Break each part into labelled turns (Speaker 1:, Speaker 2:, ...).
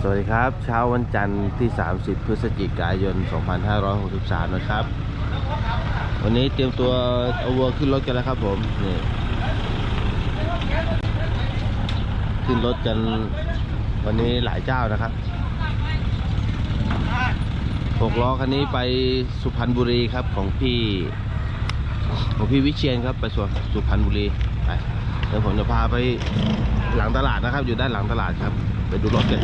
Speaker 1: สวัสดีครับ เช้าวันจันทร์ที่ 30 พฤศจิกายน 2563 นะครับ วันนี้เตรียมตัวเอาวัวขึ้นรถกันแล้วครับผมนี่ขึ้นรถกันวันนี้หลายเจ้านะครับหกล้อคันนี้ไปสุพรรณบุรีครับของพี่ของพี่วิเชียนครับไปสุสุพรรณบุรีไปเดี๋ยวผมจะพาไปหลังตลาดนะครับ อยู่ด้านหลังตลาดครับ ไปดูรถกัน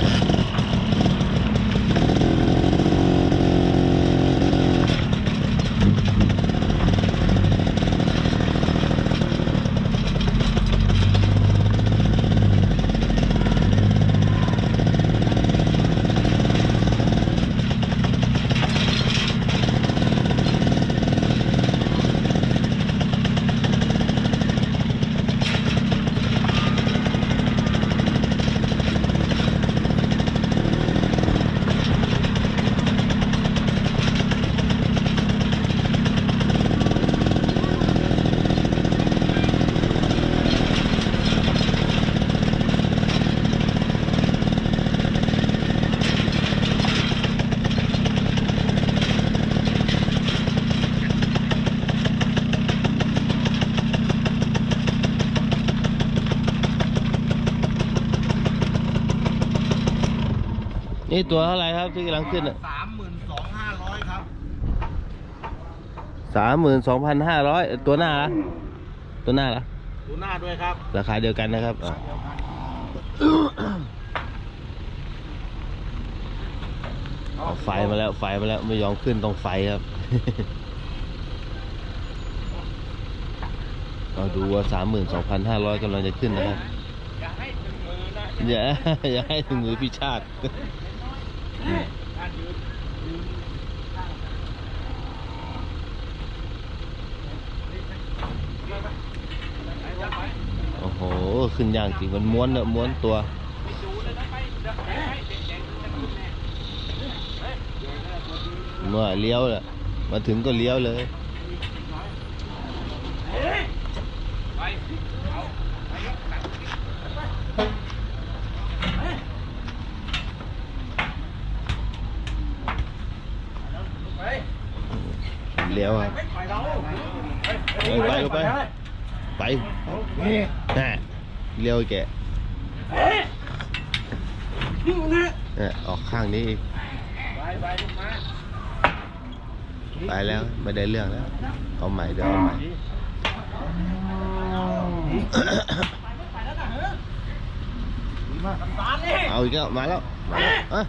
Speaker 1: นี่ตัวเท่าไหร่ครับที่กำลังขึ้นอะ
Speaker 2: สามหมื่นสองห้าร้อยครับ
Speaker 1: สามหมื่นสองพันห้าร้อยตัวหน้าละตัวหน้าละ
Speaker 2: ดูหน้าด้วยครับ
Speaker 1: ราคาเดียวกันนะครับอะเอาไฟมาแล้วไฟมาแล้วไม่ยอมขึ้นตรงไฟครับเราดูว่าสามหมื่นสองพันห้าร้อยกำลังจะขึ้นนะครับ
Speaker 2: อย่าให้ถึงมือนะ
Speaker 1: อย่าอย่าให้ถึงมือพี่ชาติ โอ้โห ขึ้นอย่างจริงมันม้วนเนอะม้วนตัว
Speaker 2: มัวเมื่
Speaker 1: อเลี้ยวแหละมาถึงก็เลี้ยวเลย
Speaker 2: เฮ้ยไปเอาไปยกตักไป
Speaker 1: เลี้ยวครับ
Speaker 2: ไปเรา
Speaker 1: ไปไปไป ไป
Speaker 2: นี่
Speaker 1: น่ะเลี้ยวแก
Speaker 2: นี่นะ
Speaker 1: น่ะออกข้างนี้อีก
Speaker 2: ไปไปลงมา
Speaker 1: ไปแล้วไม่ได้เรื่องแล้ว เอาใหม่เดี๋ยวเอาใหม่
Speaker 2: ตามนี่
Speaker 1: เอาอีกแล้วมาแล้วมาแล้วอะ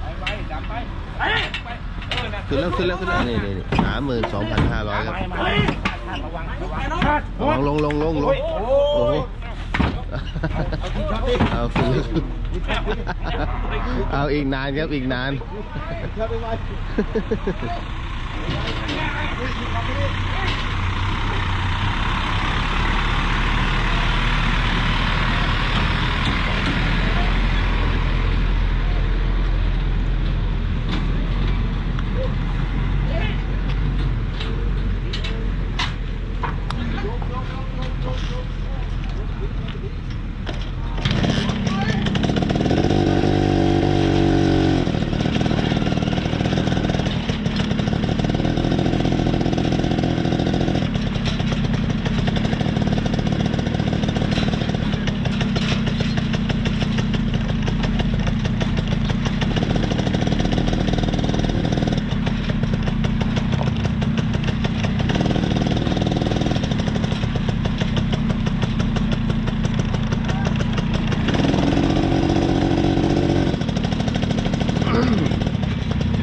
Speaker 2: ไปไปดำไปไปไปเออนะ
Speaker 1: ขึ้นแล้วขึ้นแล้วขึ้นแล้วนี่นี่สามหมื่นสองพันห้าร้อยครับ
Speaker 2: ไประวังระวัง
Speaker 1: ระวังลงลงลงลงโอ้โหเอาขึ้นแล้วขึ้นเอาอีกนานครับอีกนาน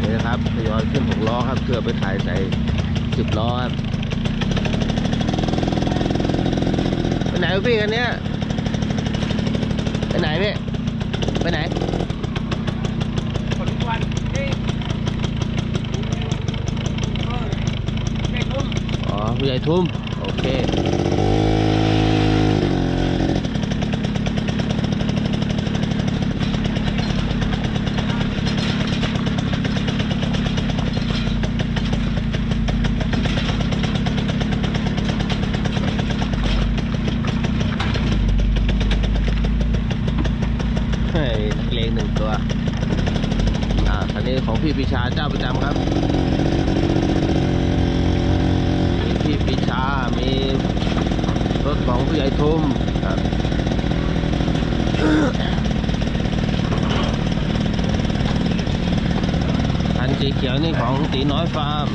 Speaker 1: นี่นะครับทยอยขึ้นหกล้อครับเพื่อไปถ่ายใส่สิบล้อครับไปไหนวะพี่กันเนี้ยไปไหนพี่ไปไหน
Speaker 2: คนทุกวันเฮ้ยเด็กนุ่ม
Speaker 1: อ๋อผู้ ใหญ่ทุ่ม โอเค คันสีเขียวนี่ของตีน้อยฟาร์ม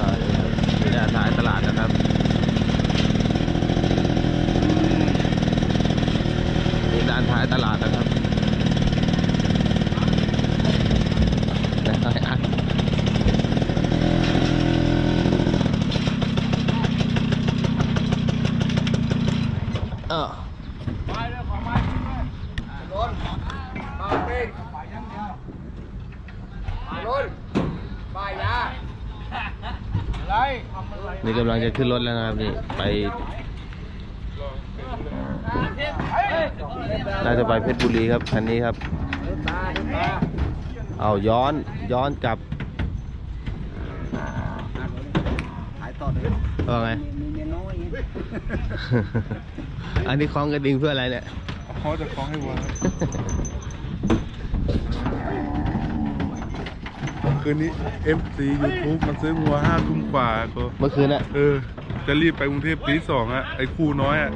Speaker 1: อ่านี่ครับนี่ด้านท้ายตลาดนะครับ นี่ด้านท้ายตลาดนะครับนะครับอะเออ
Speaker 2: ไปเลยของมาทิ้งเลยรถมาเป็นไปยังเดียวรถไปยาอะไรทำอะไร
Speaker 1: นี่กำลังจะขึ้นรถแล้วนะครับนี่ไป น่าจะไปเพชรบุรีครับคันนี้ครับ เอาย้อนย้อนกลับ
Speaker 2: ต่อเลย
Speaker 1: ว่าไง
Speaker 2: อย
Speaker 1: อันนี้คล้องกระดิ่งเพื่ออะไรเนี่ย
Speaker 3: เขาจะคล้องให้วัว ครับคืนนี้ FC YouTube มันซื้อวัวห้าทุ่มกว่าก็
Speaker 1: เมื่อคืนน่ะ
Speaker 3: เออ จะรีบไปกรุงเทพตีสองอะไอ้คู่น้อยอะ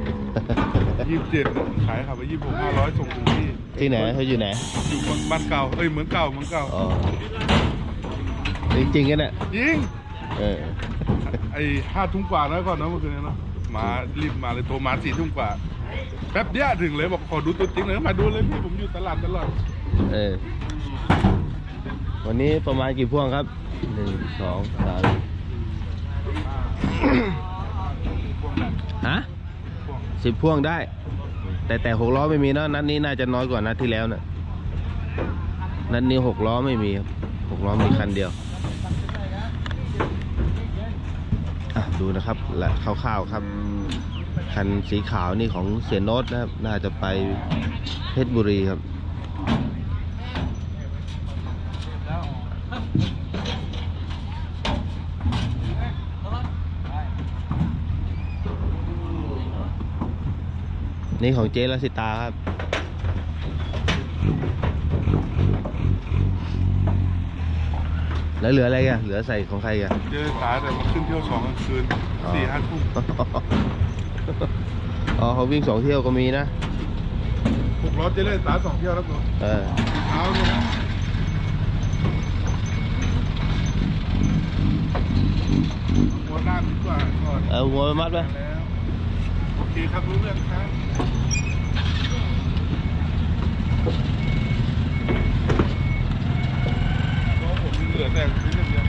Speaker 3: ยี่สิบเจ็ดขายขับไปยี่สิบหกห้าร้อยส่งถึงที่
Speaker 1: ที่ไหนเขาอยู่ไหน
Speaker 3: อยู่บ้านเก่าเอ้ยเหมือนเก่าเหมือนเก่า
Speaker 1: อ๋อจริงๆกันน่ะ
Speaker 3: ยิง
Speaker 1: เออ
Speaker 3: ไอ้ห้าทุ่มกว่านะก่อนนะเมื่อคืนนี้เนาะมารีบมาเลยโทรมาสี่ทุ่มกว่าแป๊บเดียวถึงเลยบอกขอดูตัวจริงเลยมาดูเลยพี่ผมอยู่ตลาดตลอด
Speaker 1: เออ วันนี้ประมาณกี่พ่วงครับหนึ่งสองสามฮะสิบพ่วงได้ แต่แต่หกล้อไม่มีเนอะนัดนี้น่าจะน้อยกว่านัดที่แล้วนะนัดนี้หกล้อไม่มีครับหกล้อมีคันเดียวอะดูนะครับและคร่าวๆครับ คันสีขาวนี่ของเสียโน้ตนะครับ น่าจะไปเพชรบุรีครับ นี่ของเจลสิตาครับ แล้วเหลืออะไรกันเหลือใส่ของใครกัน
Speaker 3: เจอสายแต่มาขึ้นเที่ยวสองกลางคืนสี่ห้าทุ่ม
Speaker 1: อ๋อเขาวิ่งสองเที่ยวก็มีนะ
Speaker 3: หกร้อยเจเล่สายสองเที่ยวแล้วตัว
Speaker 1: เออ
Speaker 3: เท้าด้วยนะหัวหน้าดีกว่าก่อน
Speaker 1: เอาหัวไปมัดไป
Speaker 3: แล้วโอ เคครับรู้เรื่องครับเพราะผมเหลือแต่ชิ้นเดียว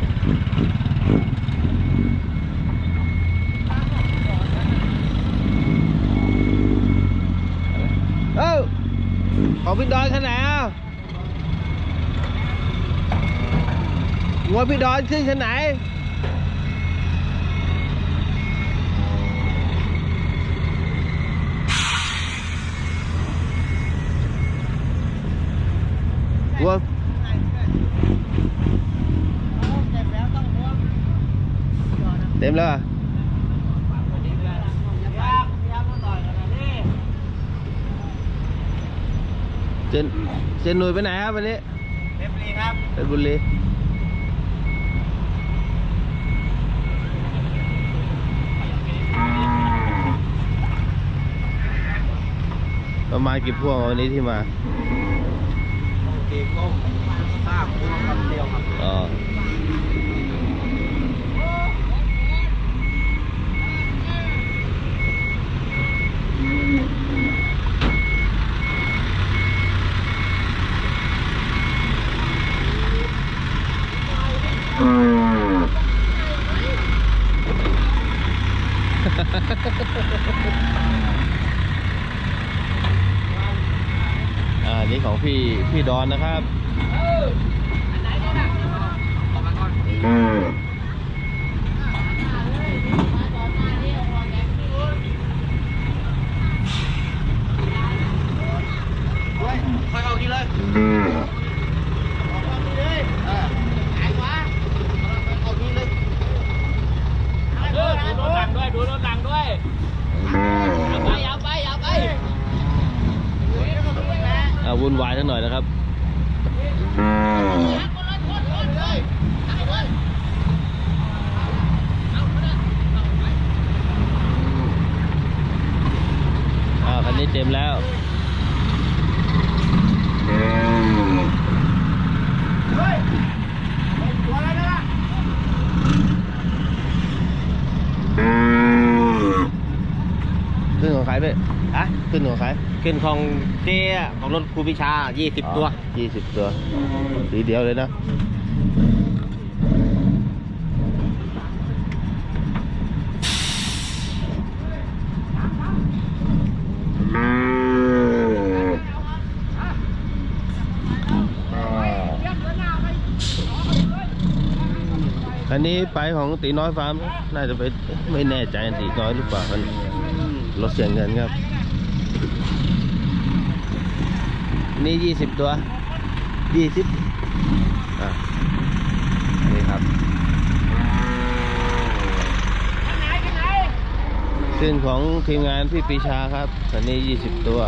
Speaker 1: เอ้าของพี่ดอนขนาดอะหัวพี่ดอนขึ้นขนาดหัวเต็ มแล้วอะเจนเจนหนุ่ยไปไหนครับวันนี้
Speaker 2: เรียบรีครับ
Speaker 1: เพชรบุรีประมาณกี่พวงวันนี้ที่มา
Speaker 2: ตีก้มทราบพวงคำเดียวครับ
Speaker 1: อ๋อ อ่า นี่ของพี่ พี่ด อนนะครับ
Speaker 2: ค่อยเอาทีเลย
Speaker 1: เสักหน่อยนะครับ อ่าคันนี้เต็มแล้ว ขึ้นของใครพี่
Speaker 4: ฮะ
Speaker 1: ขึ้นของใคร
Speaker 4: ขึ้นของเจ๊ของรถครูพิชา 20 ตัว
Speaker 1: ยี่สิบตัว สีเดียวเลยนะคันนี้ไปของตีน้อยฟาร์มน่าจะไปไม่แน่ใจตีน้อยหรือเปล่ามัน รถเสียเงินครับ นี่ยี่สิบตัวยี่สิบอะนี่ครับ ขึ้นของทีมงานพี่ปีชาครับอันนี้ยี่สิบตัว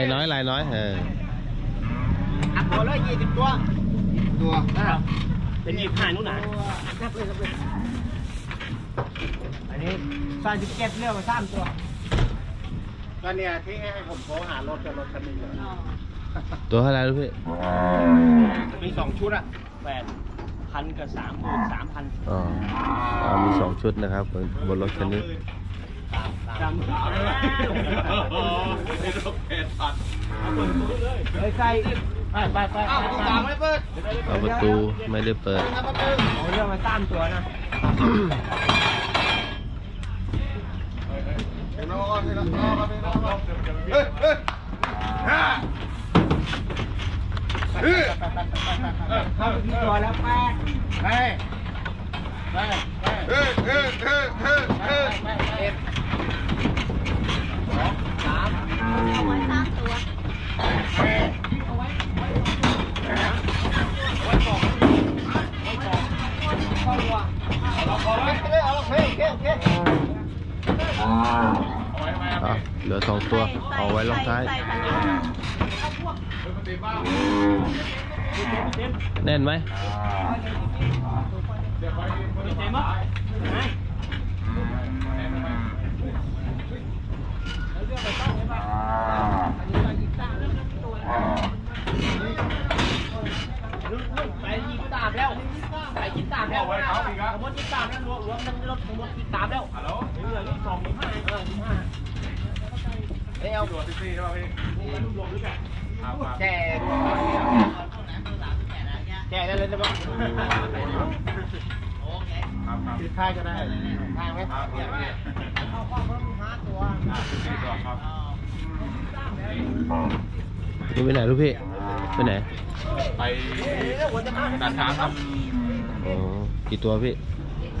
Speaker 1: ายน้อยลายน้อยเออ
Speaker 4: อักตัวเลย20ตัว
Speaker 2: ตัว
Speaker 4: เป็นยี่ห้านู่นน่ะนับเลยนับเลยอันนี้สามสิบเจ็ดเรื่องมาสามตัวก็เนี่ยที่ให้ผมโทรหารถกับรถคันนี้เลย
Speaker 1: ตัวเท่าไหรรู้พี่
Speaker 4: มีสองชุดอะแปดพันกับสามหมื่นสามพัน
Speaker 1: อ๋ออ่ามีสองชุดนะครับบนบนรถคันนี้
Speaker 4: สามไปใส่ไปไปไป
Speaker 2: อ้าวตามไม่เปิด
Speaker 1: เอาประตูไม่ได้เปิด
Speaker 4: เอาเรื่องมาสามตัวนะ
Speaker 2: นอนนอนนอนเฮ้ยเฮ้ยฮ่าเฮ้ย
Speaker 4: เข้าไปที่ตัวแล้ว แช่แช่ได้เลยใช่ปะติดท้ายก็ได้ท้ายไหม
Speaker 1: นี่ไปไหนลูกพี่ไปไหน
Speaker 3: ไปด่านช้างครับ
Speaker 1: อ๋อกี่ตัวพี่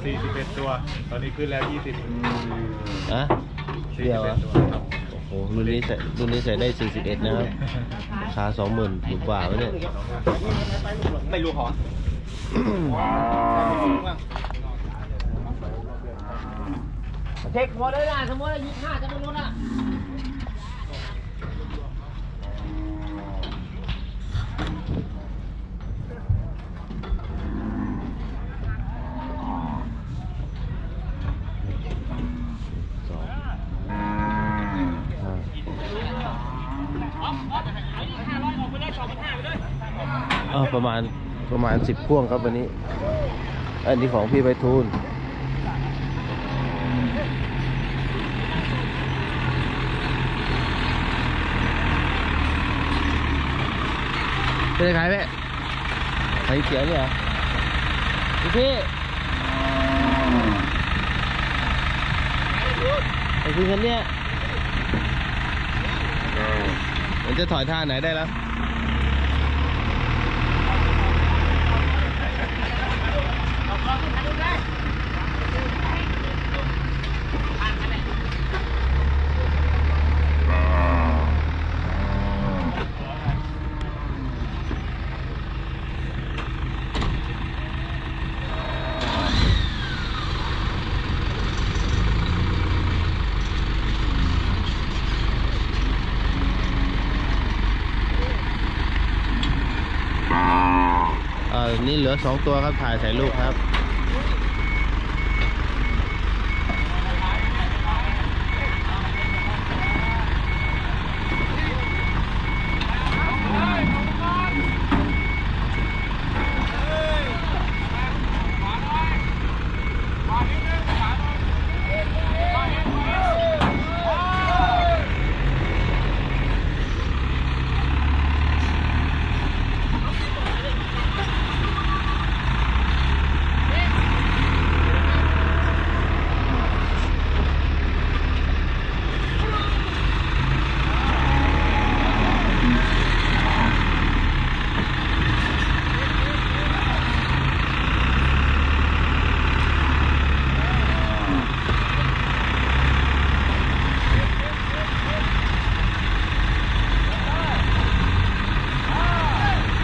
Speaker 3: 41ตัว ตอนนี้ขึ้นแล้ว20
Speaker 1: อะเดียวอะ
Speaker 3: 41ตัวครับ
Speaker 1: โอ้โหรุ่นนี้ใส่รุ่นนี้ใส่ได้ 41 นะครับราคา20,000ถูกกว่าไหมเนี่ย
Speaker 4: ไม่รู้ขอเช็คหัวเลยนะสมมติยี่ห้าจะไม่รู้นะ
Speaker 1: ประมาณประมาณสิบพ่วงครับวันนี้ อันนี้ของพี่ไปทูลเป็นใครแม่ใครเขียวเนี่ยพี่พี่ไอ้คุณคนเนี้ยมันจะถอยท่าไหนได้แล้ว เออ นี่เหลือสองตัวครับถ่ายใส่ลูกครับ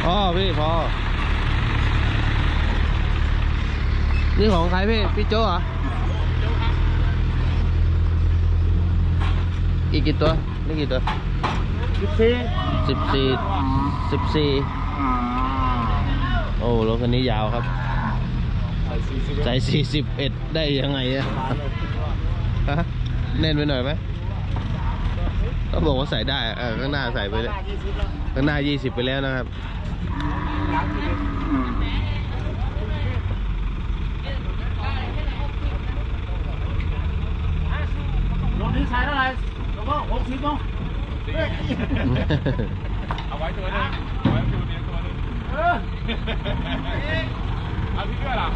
Speaker 1: พ่อพี่พอ นี่ของใคร พี่ พี่โจ้เหรออีกกี่ตัวนี่กี่ตัว
Speaker 4: สิบสี่
Speaker 1: สิบสี่สิบสี่โอ้รถคันนี้ยาวครับใส่สี่สิบเอ็ดได้ยังไงอะฮะแน่นไปหน่อยไหมเขาบอกว่าใส่ได้อะเออข้างหน้าใส่ไปแล้วข้างหน้ายี่สิบไปแล้วนะครับ
Speaker 4: รถนี้ใช้เท่าไหร่แล้วก็หกสิบเนาะ
Speaker 3: เอาไว้ตัวหนึงเอาไว้ตัวเนี้ยตัวหนึง
Speaker 4: เออ
Speaker 3: เอาพี่ด้วยล่ะ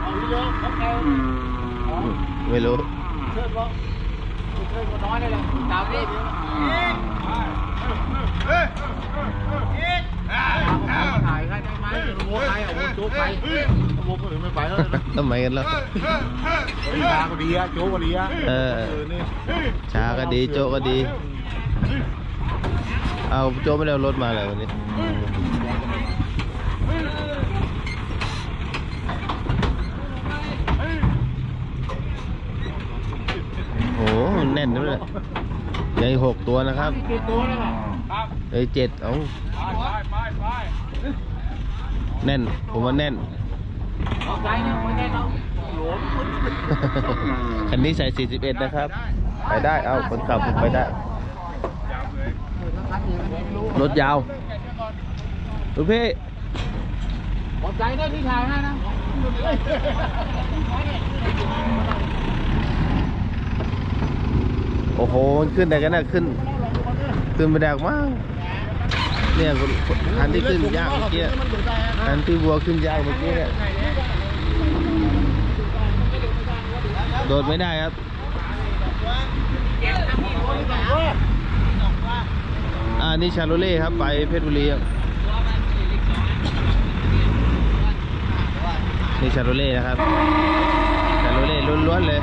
Speaker 4: เอาเยอะเขาเอา
Speaker 1: ไม่รู้
Speaker 4: เชิญก็เชิญก็น้อยเลยแหละตามนี้
Speaker 3: เฮ้ย
Speaker 4: ถ่ายใครได้ไหม วัวใครอะวัวโจ๊กใครวัวคนอื่นไม่ไปแล้วนะ
Speaker 1: ทำไมกันแล้ว
Speaker 4: เฮ้าก็ดีอะโจ๊กก็ดีอะ
Speaker 1: เออ
Speaker 4: นี่
Speaker 1: ช้าก็ดีโจก็ดี เอาโจไม่ได้เอารถมาเลยวันนี้โอ้โหแน่นด้วยเลยหกตัวนะครับ
Speaker 4: เจ็ดตัวแล้วล่ะ
Speaker 3: ครับ
Speaker 1: เหลยเจ็ดเอา แน่น ผมว่าแน่น
Speaker 4: เอาใจนะไม่ได้ต้องหลวม
Speaker 1: คันนี้ใส่ 41 นะครับ ไปได้ เอาคนขับผมไปได้ รถยาวลูกพี่
Speaker 4: ขอบใจนะที่ถ่ายให้นะ
Speaker 1: โอ้โหมันขึ้นได้กันนะขึ้น ขึ้นไปได้มาก เนี่ยคันที่ขึ้นยากเมื่อกี้คันที่วัวขึ้นยากเมื่อกี้เนี่ยโดดไม่ได้ครับอ่านี่ชาโลเล่ครับไปเพชรบุรีครับนี่ชาโลเล่นะครับชาโลเล่ล้วนๆเลย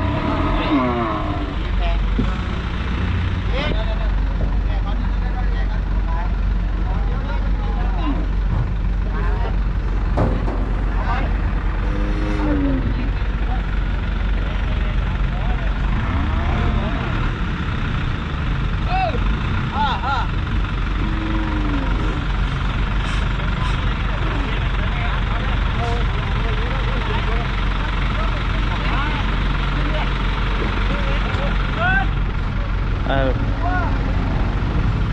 Speaker 1: เออ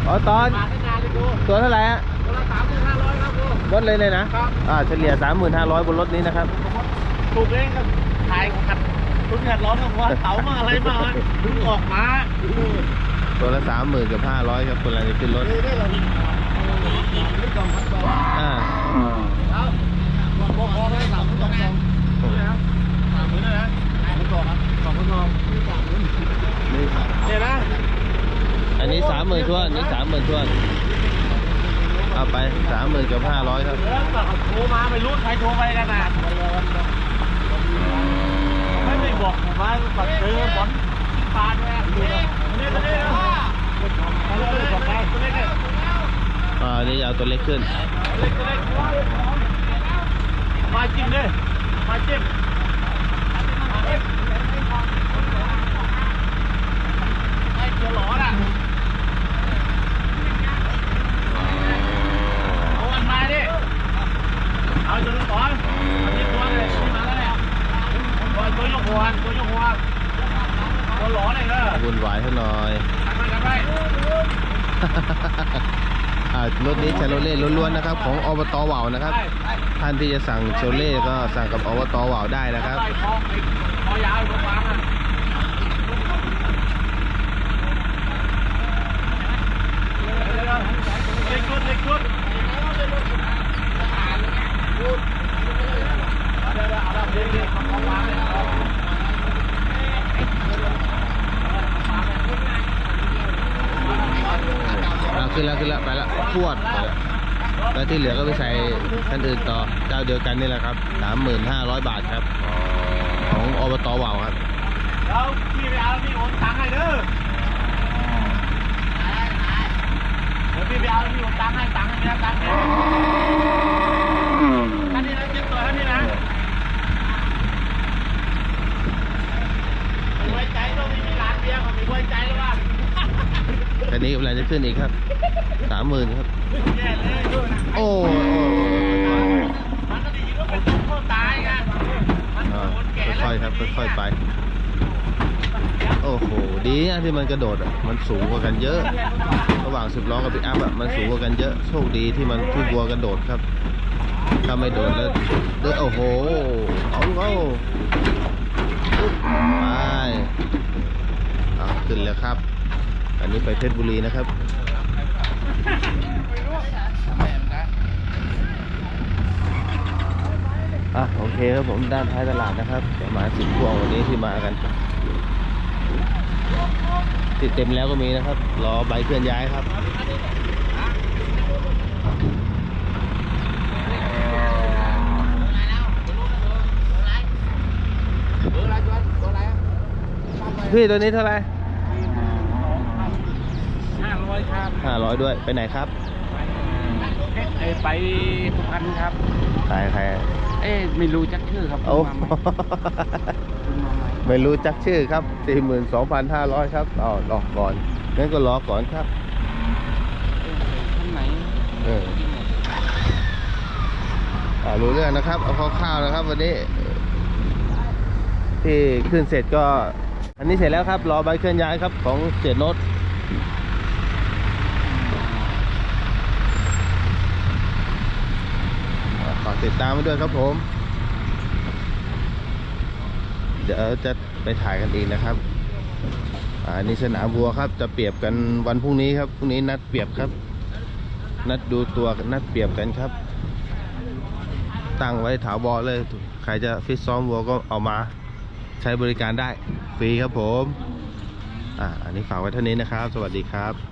Speaker 1: อ๋อตอน
Speaker 4: มาตั้งนานเลยกู
Speaker 1: ตัวเท่าไหร่ฮะ
Speaker 4: ตัวละสามพันห้าร้อยครับกู
Speaker 1: รถ เลยเลยนะอ่าเฉลี่ย35,500 บนรถนี้นะครับ
Speaker 4: ถูกเองครับถ่ายขัดตุ้นขัดร้อนกับว่าเต๋ามาอะไรมาเพิ่งออกมา
Speaker 1: ตัวละ30,000กับ500ครับคนละจะขึ้นรถ
Speaker 4: เออได้เลย
Speaker 1: อ่า
Speaker 2: พอพอได้สามพันสองสองสามหมื่นเลยนะสามพันสองครับสองพันสองสามหมื่นเนี่ยนะ
Speaker 1: อันนี้สามหมื่นทวนอันนี้สามหมื่นทวน เอาไปสามหมื่นกับห้าร้อยครับ
Speaker 4: เรื่องแบบโทรมาไม่รู้ใครโทรไปกันนะไม่ไม่บอกผมว่าบัตรซื้อบอลปานเลยนี่ตัวนี้ตัวนี้ตัวนี้ตัวนี้
Speaker 1: อ่าอันนี้เอาตัวเล็กขึ้น
Speaker 4: มาจิ้มเลยมาจิ้มไอ้ตัวหลอน่ะเอาอันมาดิ เอาตัวนี้ก่อนเอาที่ตัวเลยมาแล้วแหละตัวตัวยกหัวตัวยกหัวตัวหล่อเลยเออ
Speaker 1: วุ่นวายเท่าหน่อย
Speaker 4: ทำไปทำไป
Speaker 1: รถนี้ชาโรเล่ล้วนๆนะครับ ของอบตว่าวนะครับท่านที่จะสั่งชาโรเล่ก็สั่งกับอบตว่าวได้นะครับ
Speaker 4: ใส่คอคอยาวตรงกลางอะเล็กชุดเล็กชุด
Speaker 1: ขึ้นแล้วขึ้นแล้วไปล้วพวดไปแล้วแล้วที่เหลือก็ไปใส่ท่านอื่นต่อเจ้าเดียวกันนี่แหละครับสามหมื่นห้าร้อยบาทครับ ของอบตว่าวครับ
Speaker 4: เดี๋ยวพี่ไปเอาพี่โอนตังค์ให้เด้อเดี๋ยวพี่ไปเอาพี่โอนตังค์ให้ตังค์ให้นะตังค์เนี่ยท่านนี้นะเจ็บตัวท่านนี้นะไม่ไว้ใจต้องมีร้านเบียร์ผมไม่ไว้ใจแล้วว่า
Speaker 1: คั นี้กำลังจะขึ้นอีกครับสามหมื่นครับ โอ้
Speaker 4: โดนแก่แล้ว
Speaker 1: ค่อยๆครับค่อยๆไป โอ้โห ดีนะที่มันกระโดดอะ มันสูงกว่ากันเยอะ ระหว่างสิบล้อกับปิกอัพอะ มันสูงกว่ากันเยอะ โชคดีที่มันที่วัวกระโดดครับ ถ้าไม่โดดแล้วเด้อโอ้โห เอาเอาไปเอาขึ้นแล้วครับ อันนี้ไปเพชรบุรีนะครับอะโอเคครับผมด้านท้ายตลาดนะครับ ประมาณสิบพวงวันนี้ที่มากัน ติดเต็มแล้วก็มีนะครับ รอใบเคลื่อนย้ายครับพี่ตัวนี้เท่าไหร่
Speaker 4: ร้อยครับ
Speaker 1: ห้าร้อยด้วยไปไหนครับ
Speaker 4: เอ้ยไปสุพรรณครับ
Speaker 1: ใครใคร
Speaker 4: เอ๊ะไม่รู้จักชื่อครับ
Speaker 1: โอ้
Speaker 4: คุณมาคุณมาไหม
Speaker 1: ไม่รู้จักชื่อครับ42,500ครับอ๋อรอก่อนงั้นก็รอก่อนครับ
Speaker 4: ท่านไหน
Speaker 1: เอออ่ารู้เรื่องนะครับ เอาคร่าวๆนะครับ วันนี้ที่ขึ้นเสร็จก็ อันนี้เสร็จแล้วครับ รอใบเคลื่อนย้ายครับของเสียโนตอ่าฝาก ติดตามไว้ด้วยครับผม เดี๋ยวจะไปถ่ายกันเอีกนะครับอ่าอันนี้สนามวัวครับ จะเปรียบกันวันพรุ่งนี้ครับพรุ่งนี้นัดเปรียบครับ นัดดูตัวนนัดเปรียบกันครับ ตั้งไว้ถาวรเลย ใครจะฟิตซ้อมวัวก็เอามาใช้บริการได้ ฟรีครับผม อ่าอันนี้ฝากไว้เท่านี้นะครับ สวัสดีครับ